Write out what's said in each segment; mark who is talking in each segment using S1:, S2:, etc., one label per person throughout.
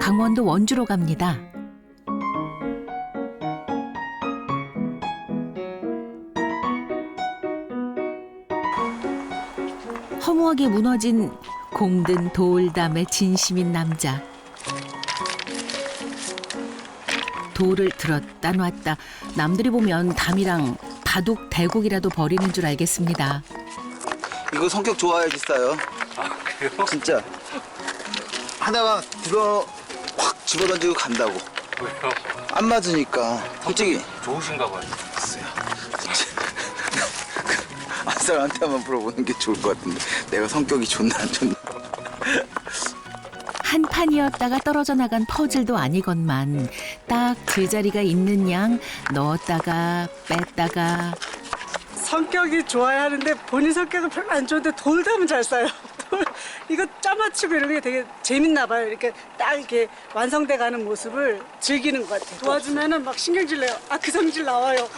S1: 강원도 원주로 갑니다. 허무하게 무너진 공든 돌담의 진심인 남자. 돌을 들었다 놨다 남들이 보면 담이랑 바둑 대국이라도 버리는 줄 알겠습니다.
S2: 이거 성격 좋아야지 싸요.
S3: 아 그래요?
S2: 진짜. 하다가 들어 확 집어던지고 간다고.
S3: 왜요?
S2: 안 맞으니까. 솔직히.
S3: 좋으신가 봐요.
S2: 글쎄요. 안 사람한테만 물어보는 게 좋을 것 같은데. 내가 성격이 좋나 안 좋나.
S1: 한 판이었다가 떨어져 나간 퍼즐도 아니건만 딱 제자리가 있는 양 넣었다가 뺐다가
S4: 성격이 좋아야 하는데 본인 성격은 별로 안 좋은데 돌담은 잘 싸요. 돌 이거 짜맞추고 이런 게 되게 재밌나 봐요. 이렇게 딱 이렇게 완성돼 가는 모습을 즐기는 것 같아요. 도와주면은 막 신경질 내요. 아 그 성질 나와요.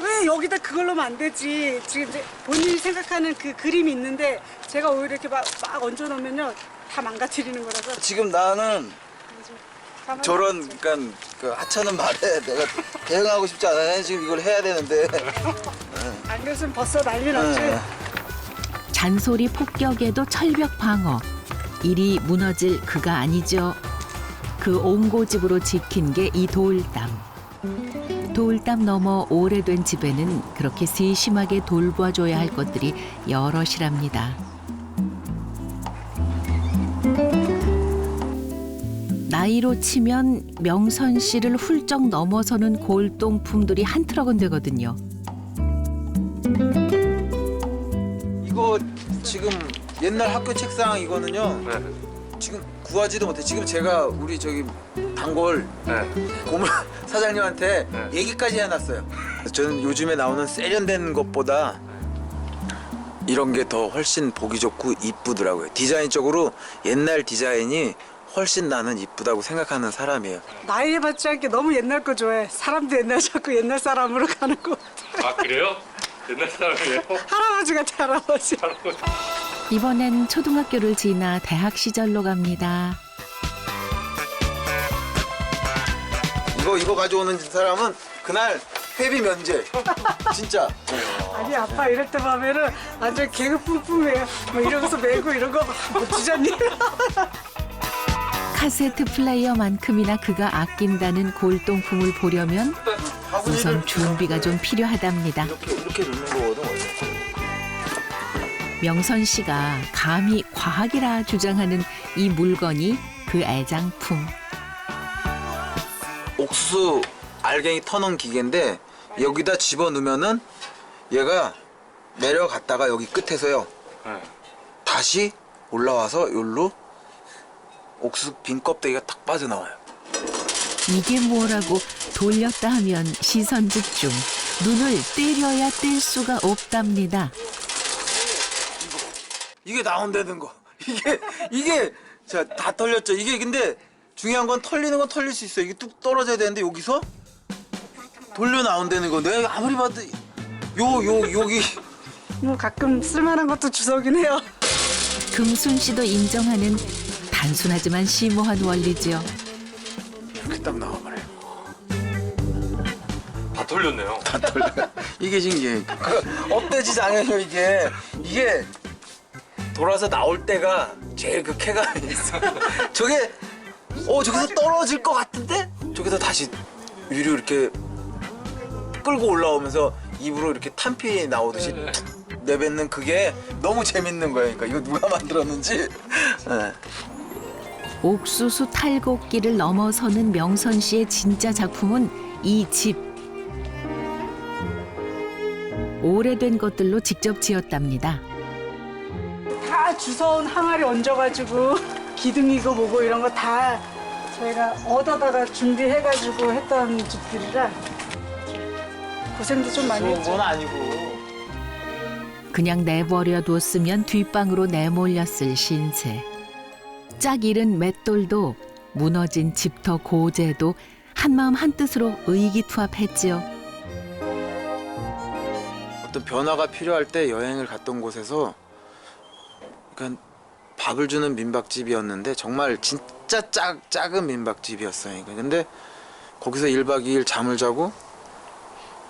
S4: 왜 여기다 그걸 넣으면 안 되지? 지금 이제 본인이 생각하는 그 그림이 있는데 제가 오히려 이렇게 막, 막 얹어 놓으면요 다 망가뜨리는 거라서
S2: 지금 나는
S4: 가만히
S2: 저런,
S4: 있죠.
S2: 그러니까 그 하찮은 말에 내가 대응하고 싶지 않아요. 지금 이걸 해야 되는데.
S4: 안 그랬으면 벌써 난리 났지.
S2: 네.
S1: 잔소리 폭격에도 철벽 방어 일이 무너질 그가 아니죠. 그 옹고집으로 지킨 게이 돌담. 돌담 넘어 오래된 집에는 그렇게 세심하게 돌봐줘야 할 것들이 여럿이랍니다. 나이로 치면 명선 씨를 훌쩍 넘어서는 골동품들이 한 트럭은 되거든요.
S2: 이거 지금 옛날 학교 책상 이거는요.
S3: 네.
S2: 지금 구하지도 못해. 지금 제가 우리 저기 단골
S3: 네.
S2: 고물 사장님한테
S3: 네.
S2: 얘기까지 해놨어요. 저는 요즘에 나오는 세련된 것보다 이런 게 더 훨씬 보기 좋고 이쁘더라고요. 디자인적으로 옛날 디자인이 훨씬 나는 이쁘다고 생각하는 사람이에요.
S4: 나이 해봤지 않게 너무 옛날 거 좋아해. 사람도 옛날 자꾸 옛날 사람으로 가는 거 같아.
S3: 아 그래요? 옛날 사람이에요?
S4: 할아버지 같아 할아버지.
S3: 할아버지.
S1: 이번엔 초등학교를 지나 대학 시절로 갑니다.
S2: 이거 이거 가져오는 사람은 그날 회비 면제. 진짜.
S4: 아니 아빠 이럴 때 보면은 완전 개그 뿜뿜해요. 뭐 이러면서 메고 이런 거 뭐 주잖니.
S1: 카세트 플레이어만큼이나 그가 아낀다는 골동품을 보려면 우선 준비가 좀 필요하답니다.
S2: 이렇게 이렇게 놓는 거거든. 원래.
S1: 명선 씨가 감히 과학이라 주장하는 이 물건이 그 애장품.
S2: 옥수수 알갱이 터는 기계인데 여기다 집어 넣으면은 얘가 내려갔다가 여기 끝에서요
S3: 네.
S2: 다시 올라와서 여기로 옥수수 빈 껍데기가 딱 빠져나와요.
S1: 이게 뭐라고 돌렸다 하면 시선 집중. 눈을 때려야 뗄 수가 없답니다.
S2: 이게 나온다는 거. 이게 이게 자다 털렸죠. 이게 근데 중요한 건 털리는 건 털릴 수 있어. 요 이게 뚝 떨어져야 되는데 여기서 돌려 나온다는 거. 내가 아무리 봐도 요 요 여기
S4: 뭐 가끔 쓸만한 것도 주석이긴 해요.
S1: 금순 씨도 인정하는 단순하지만 심오한 원리죠.
S2: 이렇게 딱 나와버려.
S3: 요다 돌렸네요.
S2: 다 털려. 이게 신기해. 업돼지 장애요 이게 이게 돌아서 나올 때가 제일 그 쾌감이 있어. 저게 어 저기서 떨어질 것 같은데 저기서 다시 위로 이렇게 끌고 올라오면서 입으로 이렇게 탄피 나오듯이 툭 내뱉는 그게 너무 재밌는 거야. 그러니까 이거 누가 만들었는지. 네.
S1: 옥수수 탈곡기를 넘어서는 명선 씨의 진짜 작품은 이 집. 오래된 것들로 직접 지었답니다.
S4: 다 주워온 항아리 얹어가지고 기둥이고 뭐고 이런 거 다 저희가 얻어다가 준비해가지고 했던 집들이라 고생도 좀 많이 했죠.
S2: 건 아니고.
S1: 그냥 내버려 뒀으면 뒷방으로 내몰렸을 신세. 짝 잃은 맷돌도 무너진 집터 고제도 한마음 한뜻으로 의기투합했지요.
S2: 어떤 변화가 필요할 때 여행을 갔던 곳에서 그러니까 밥을 주는 민박집이었는데 정말 진짜 작, 작은 민박집이었어요. 근데 거기서 1박 2일 잠을 자고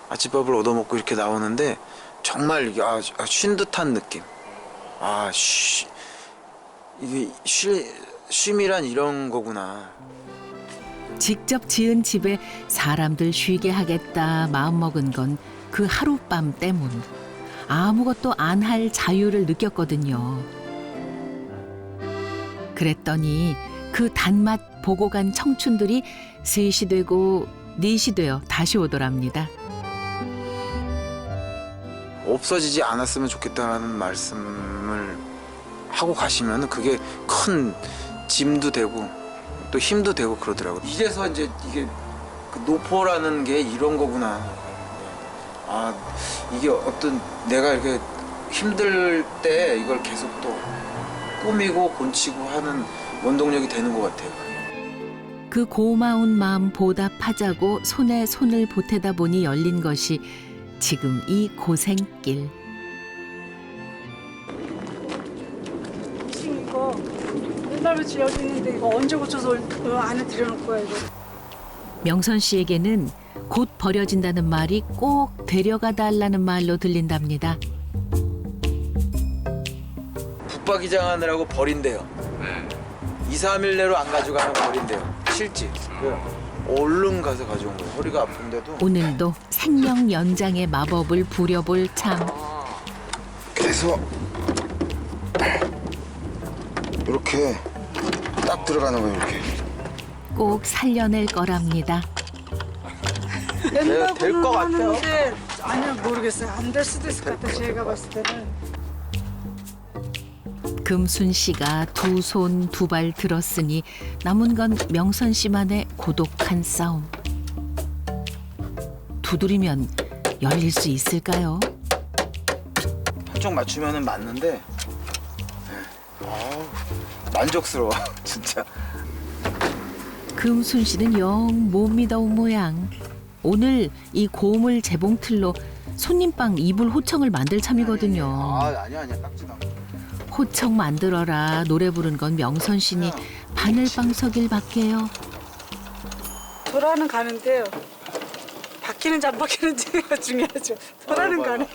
S2: 아침밥을 얻어먹고 이렇게 나오는데 정말 아, 아, 쉰 듯한 느낌. 아, 쉬, 이게 쉬, 쉼이란 이런 거구나.
S1: 직접 지은 집에 사람들 쉬게 하겠다 마음먹은 건 그 하룻밤 때문. 아무것도 안 할 자유를 느꼈거든요. 그랬더니 그 단맛 보고 간 청춘들이 셋이 되고 넷이 되어 다시 오더랍니다.
S2: 없어지지 않았으면 좋겠다는 말씀을 하고 가시면 그게 큰 짐도 되고 또 힘도 되고 그러더라고요. 이래서 이제 이게 그 노포라는 게 이런 거구나. 아 이게 어떤 내가 이렇게 힘들 때 이걸 계속 또 꾸미고 곤치고 하는 원동력이 되는 것 같아요.
S1: 그 고마운 마음 보답하자고 손에 손을 보태다 보니 열린 것이 지금 이 고생길.
S4: 며칠 여기 있는데 이거 언제 고쳐서 어, 안에 들여놓을 거야 이거.
S1: 명선 씨에게는 곧 버려진다는 말이 꼭 데려가 달라는 말로 들린답니다.
S2: 붙박이장 하느라고 버린대요.
S3: 네.
S2: 2, 3일 내로 안 가져가면 버린대요. 실지. 얼른 가서 가져온 거예요. 허리가 아픈데도
S1: 오늘도 생명 연장의 마법을 부려볼 참.
S2: 그래서 이렇게 딱 들어가는 거예요. 이렇게.
S1: 꼭 살려낼 거랍니다.
S4: 된다고는
S2: 될것 같아요.
S4: 하는데 아니요 모르겠어요. 안 될 수도 있을 것 같아요. 제가 봤을 때는.
S1: 금순 씨가 두 손 두 발 들었으니 남은 건 명선 씨만의 고독한 싸움. 두드리면 열릴 수 있을까요?
S2: 한쪽 맞추면은 맞는데 아우, 만족스러워 진짜.
S1: 금순 씨는 영 못 믿어온 모양. 오늘 이 고물 재봉틀로 손님방 이불 호청을 만들 참이거든요.
S2: 아 아니야 아니야 깍지가.
S1: 호청 만들어라 노래 부른 건 명선 씨니 바늘방석일 밖에요.
S4: 돌아는 가는데요. 바뀌는지 안 바뀌는지가 중요하죠. 돌아는 가네.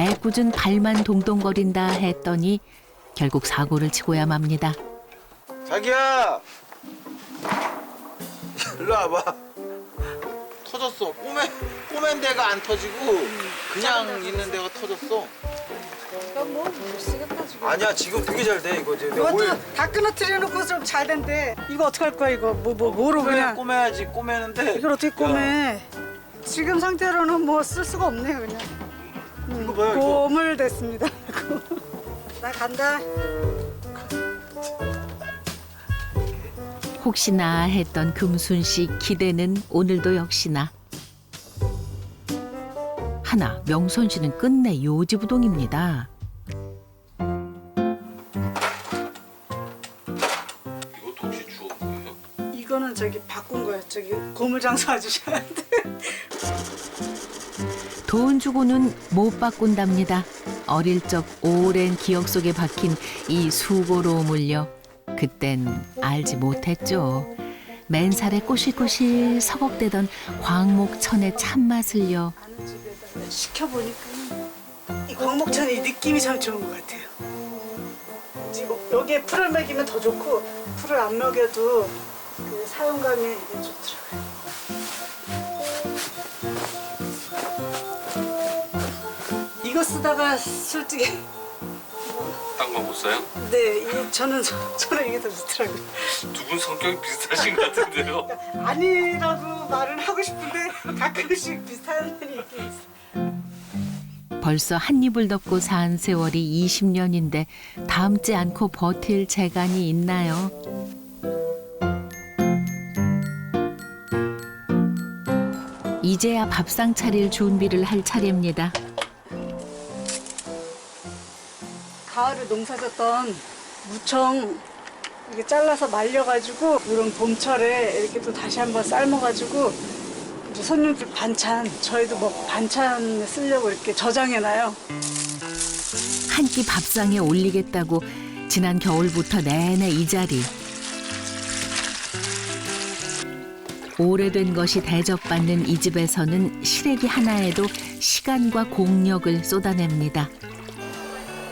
S1: 애꿎은 발만 동동거린다 했더니 결국 사고를 치고야 맙니다.
S2: 자기야 일로 와봐. 터졌어. 꼬맨 꼬맨 데가 안 터지고 그냥 있는 데가 터졌어.
S4: 뭐못 쓰겠다 지금.
S2: 아니야 지금 되게 잘 돼 이거 이제 내가 올-
S4: 이것도 다 끊어뜨려 놓고 좀 잘 된대. 이거 어떻게 할 거야 이거? 뭐 뭐 뭐로 그냥
S2: 꼬매야지 꼬매는데
S4: 이걸 어떻게 꼬매? 지금 상태로는 뭐 쓸 수가 없네 그냥. 음,
S2: 이거 봐요, 이거.
S4: 고물 됐습니다. 나 간다.
S1: 혹시나 했던 금순 씨 기대는 오늘도 역시나 하나 명선 씨는 끝내 요지부동입니다.
S3: 이것도 혹시 주운 거예요?
S4: 이거는 저기 바꾼 거예요. 저기 고물 장사 아저씨한테.
S1: 돈 주고는 못 바꾼답니다. 어릴 적 오랜 기억 속에 박힌 이 수고로움을요. 그땐 알지 못했죠. 맨살에 꼬실꼬실 서걱대던 광목천의 참맛을요.
S4: 시켜보니까 이 광목천 이 느낌이 참 좋은 것 같아요. 지금 여기에 풀을 먹이면 더 좋고 풀을 안 먹여도 그 사용감이 좋더라고요. 이거 쓰다가 솔직히
S3: 딴 거못 사요?
S4: 네, 이, 저는 저는 이게 더 좋더라고요.
S3: 두 분 성격이 비슷하신 것 같은데요?
S4: 아니라고 말은 하고 싶은데 가끔씩 비슷한 면이 있긴 있어요.
S1: 벌써 한 입을 덮고 산 세월이 20년인데 담지 않고 버틸 재간이 있나요? 이제야 밥상 차릴 준비를 할 차례입니다.
S4: 가을에 농사졌던 무청 이렇게 잘라서 말려가지고 이런 봄철에 이렇게 또 다시 한번 삶아가지고 손님들 반찬 저희도 뭐 반찬 쓰려고 이렇게 저장해놔요.
S1: 한 끼 밥상에 올리겠다고 지난 겨울부터 내내 이 자리. 오래된 것이 대접받는 이 집에서는 시래기 하나에도 시간과 공력을 쏟아냅니다.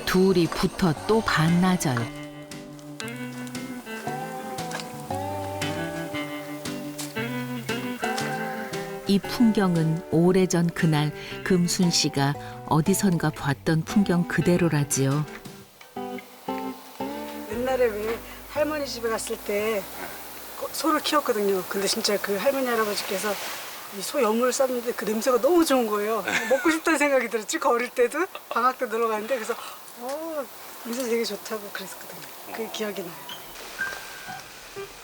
S1: 둘이 붙어 또 반나절. 이 풍경은 오래전 그날 금순 씨가 어디선가 봤던 풍경 그대로라지요.
S4: 옛날에 왜 할머니 집에 갔을 때 소를 키웠거든요. 근데 진짜 그 할머니 할아버지께서 이소 여물을 쌌는데 그 냄새가 너무 좋은 거예요. 먹고 싶다는 생각이 들었지. 그 어릴 때도 방학 때 놀러 갔는데 그래서 어 냄새 되게 좋다고 그랬었거든요. 그 기억이 나요.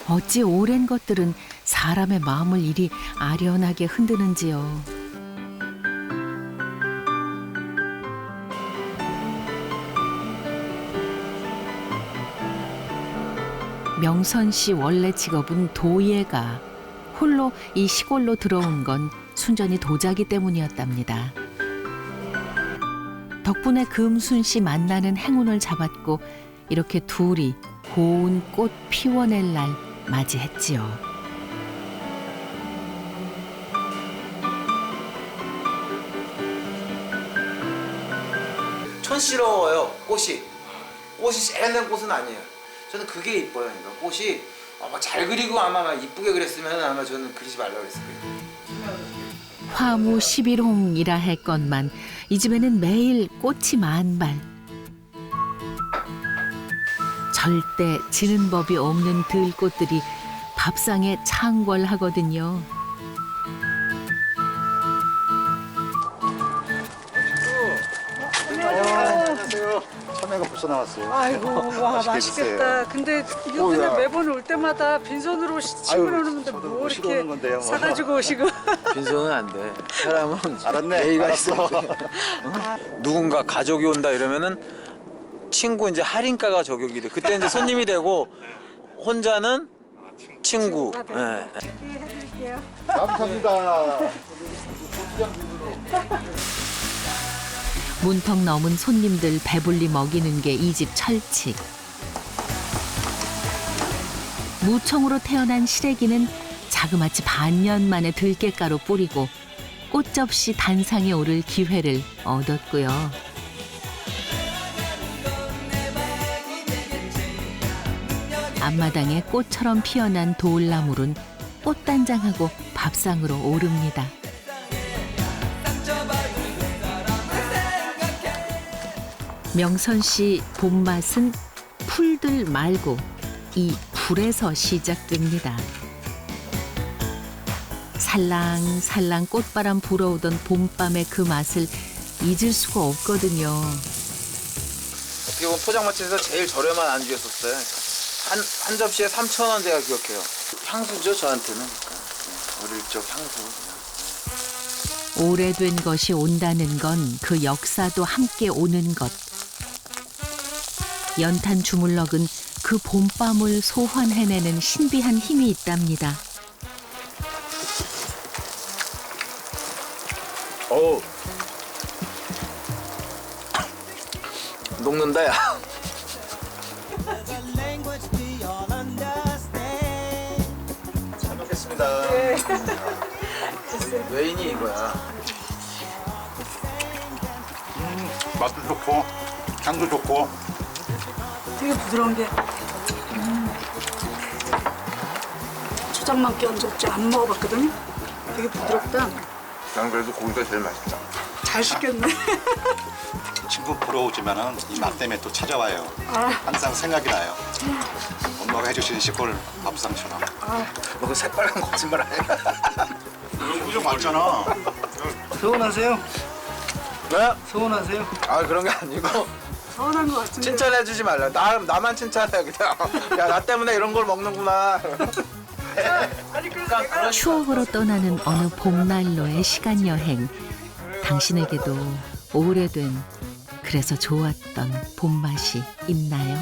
S1: 어찌 오랜 것들은 사람의 마음을 이리 아련하게 흔드는지요. 명선 씨 원래 직업은 도예가 홀로 이 시골로 들어온 건 순전히 도자기 때문이었답니다. 덕분에 금순 씨 만나는 행운을 잡았고 이렇게 둘이 고운 꽃 피워낼 날 맞이했지요.
S2: 촌스러워요 꽃이. 꽃이 세련된 꽃은 아니에요. 저는 그게 이뻐요 그러니까 꽃이 아마 잘 그리고 아마 막 이쁘게 그렸으면 아마 저는 그리지 말라고 그랬을 거예요.
S1: 화무 11홍이라 했건만 이 집에는 매일 꽃이 만발. 절대 지는 법이 없는 들꽃들이 밥상에 창궐하거든요.
S5: 벌써 나왔어요.
S4: 아이고 와
S5: 맛있게
S4: 맛있겠다. 근데 이거. 그냥 매번 올 때마다 빈손으로 치고
S5: 아유,
S4: 오는데
S5: 저도
S4: 뭐
S5: 오시러
S4: 이렇게
S5: 오는 건데요.
S4: 사가지고 오시고.
S2: 빈손은 안 돼 사람은
S5: 알았네.
S2: 예의가
S5: 알았어.
S2: 있어 누군가 가족이 온다 이러면은 친구 이제 할인가가 적용이 돼 그때 이제 손님이 되고 혼자는 친구 예.
S4: 해드릴게요.
S5: 감사합니다.
S1: 문턱 넘은 손님들 배불리 먹이는 게 이 집 철칙. 무청으로 태어난 시래기는 자그마치 반년 만에 들깨가루 뿌리고 꽃접시 단상에 오를 기회를 얻었고요. 앞마당에 꽃처럼 피어난 돌나물은 꽃단장하고 밥상으로 오릅니다. 명선 씨 봄맛은 풀들 말고 이 불에서 시작됩니다. 살랑살랑 꽃바람 불어오던 봄밤의 그 맛을 잊을 수가 없거든요.
S2: 어떻게 보면 포장마차에서 제일 저렴한 안주였었어요 한, 한 접시에 3천 원 제가 기억해요 향수죠 저한테는 어릴 적 향수
S1: 오래된 것이 온다는 건 그 역사도 함께 오는 것. 연탄 주물럭은 그 봄밤을 소환해내는 신비한 힘이 있답니다.
S2: 어우. 녹는다 야.
S5: 잘 먹겠습니다.
S2: 메인이 이거야.
S5: 맛도 좋고 향도 좋고
S4: 되게 부드러운 게 음. 초장만 끼얹었지 안 먹어봤거든요. 되게 부드럽다.
S2: 난 그래도 고기가 제일 맛있다
S4: 잘 식겠네.
S5: 친구 보러 오지만은 이 맛 때문에 또 찾아와요. 항상 생각이 나요. 엄마가 해주신 시골 밥상처럼.
S2: 너그 새빨간 거짓말 아니야?
S5: 표정 맞잖아.
S6: 서운하세요?
S2: 네?
S6: 서운하세요?
S2: 아 그런 게 아니고
S4: 서운한 것 같은데.
S2: 칭찬해주지 말라 나, 나만 칭찬해 그냥 야 나 때문에 이런 걸 먹는구나
S4: 아니 그래서 내가
S1: 추억으로 떠나는 어느 봄날로의 시간 여행. 당신에게도 오래된 그래서 좋았던 봄맛이 있나요?